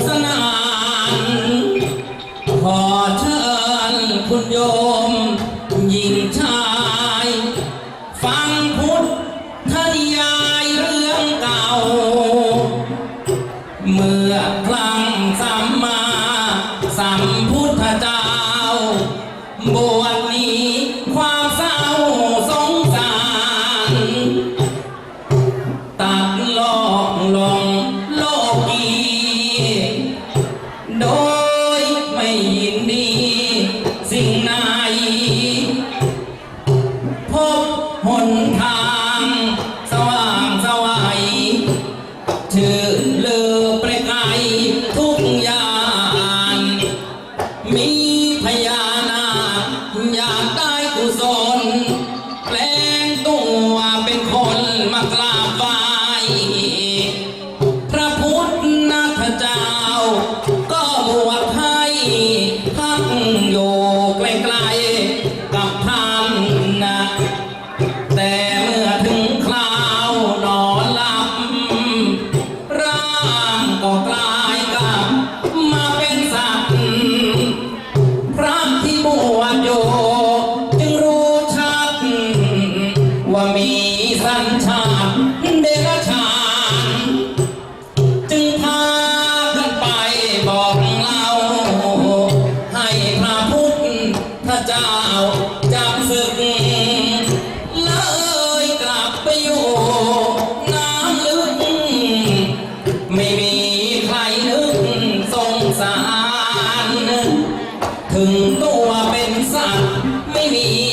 Sana. ไ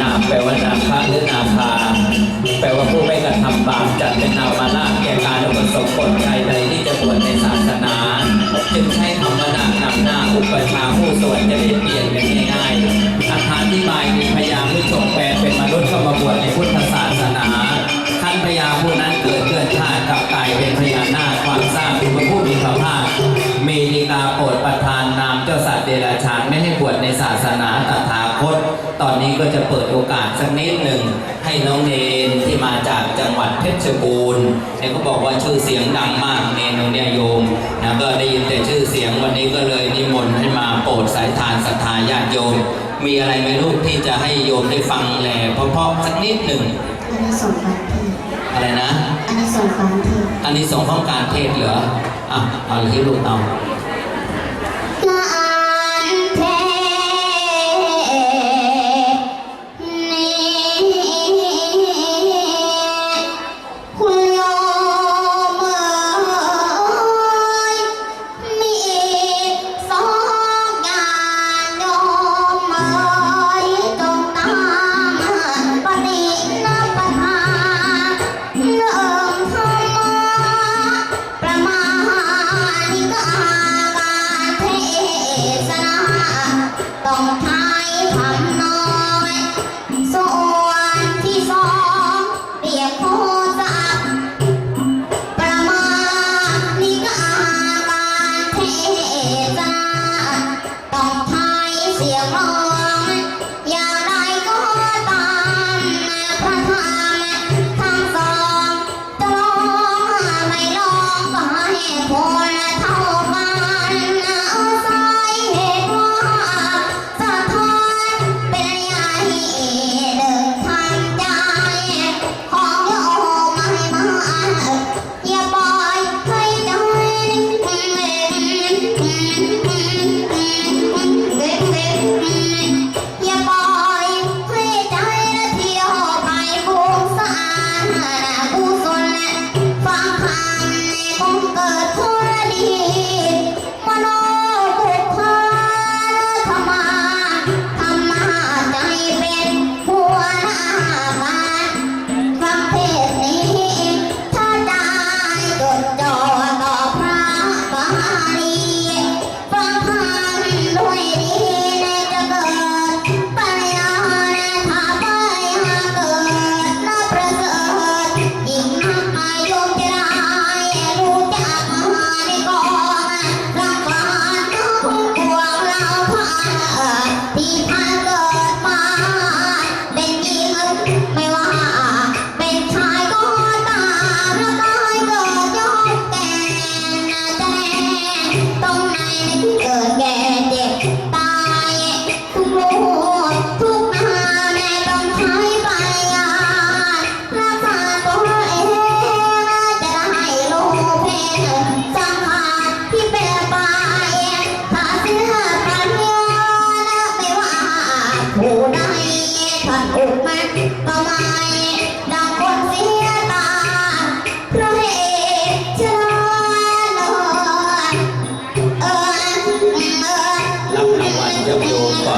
นาแปลว่านาคาหรือนาคาแปลว่าผู้ไม่กระทำบาปจัดเป็นนามานาแก่การอุปสมบทใครใดที่จะบวชในศาสนา จึงใช้คำว่านาคนำหน้าอุปชา ก็จะเปิดโอกาสสักนิดหนึ่งให้น้องเนนที่มาจากจังหวัดเพชรบูรณ์เนี่ยเขาบอกว่าชื่อเสียงดังมากเนนตรงเนี้ยโยมนะก็ได้ยินแต่ชื่อเสียงวันนี้ก็เลยนิมนต์ให้มาโปรดสายทานศรัทธาญาติโยม มีอะไรไหมลูกที่จะให้โยมได้ฟังแหล่เพราะๆสักนิดหนึ่งอันนี้ส่งฟังเทศอะไรนะ อันนี้ส่งฟังเทศอันนี้สองข้องการเทศเหรออะเอาที่ลูกเอา ต้องทาพัง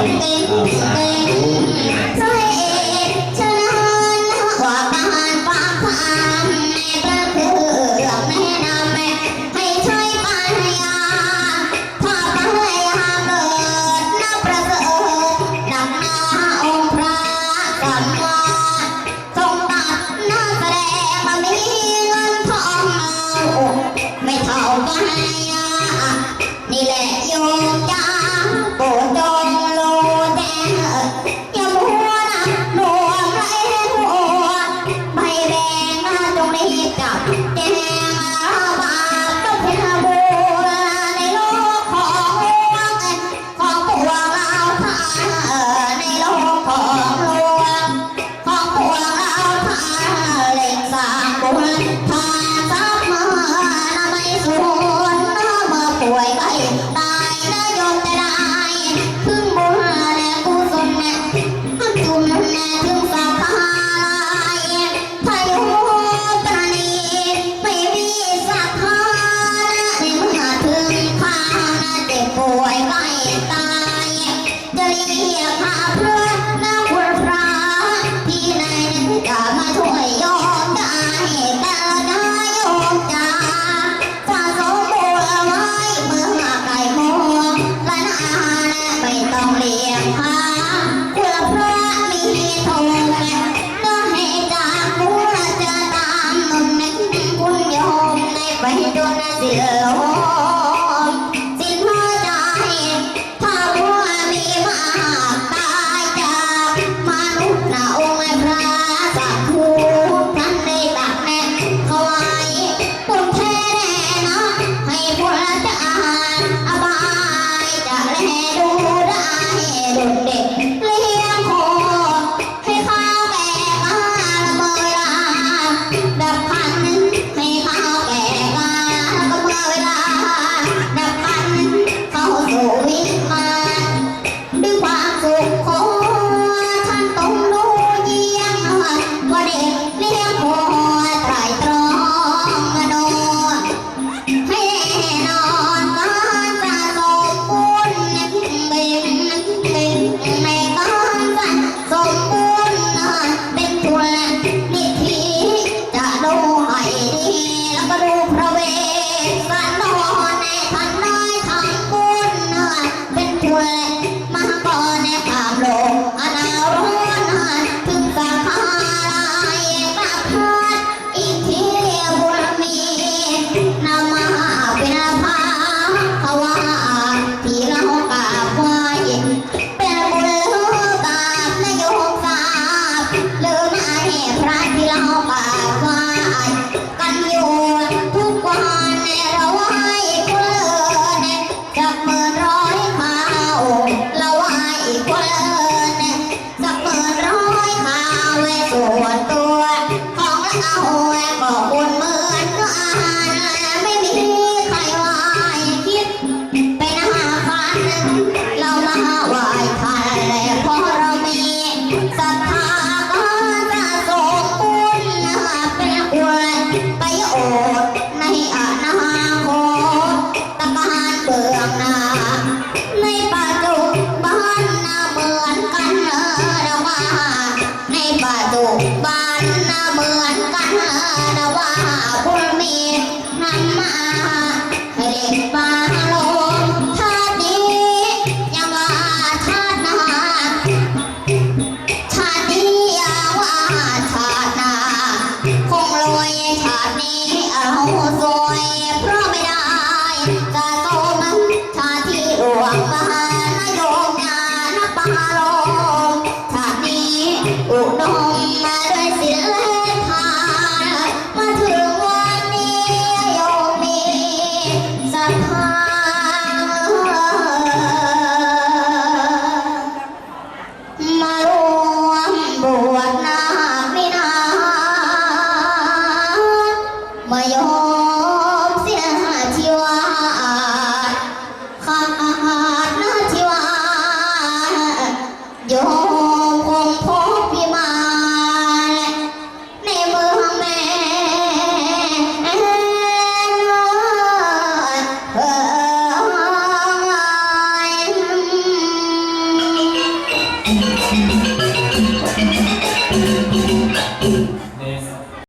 ย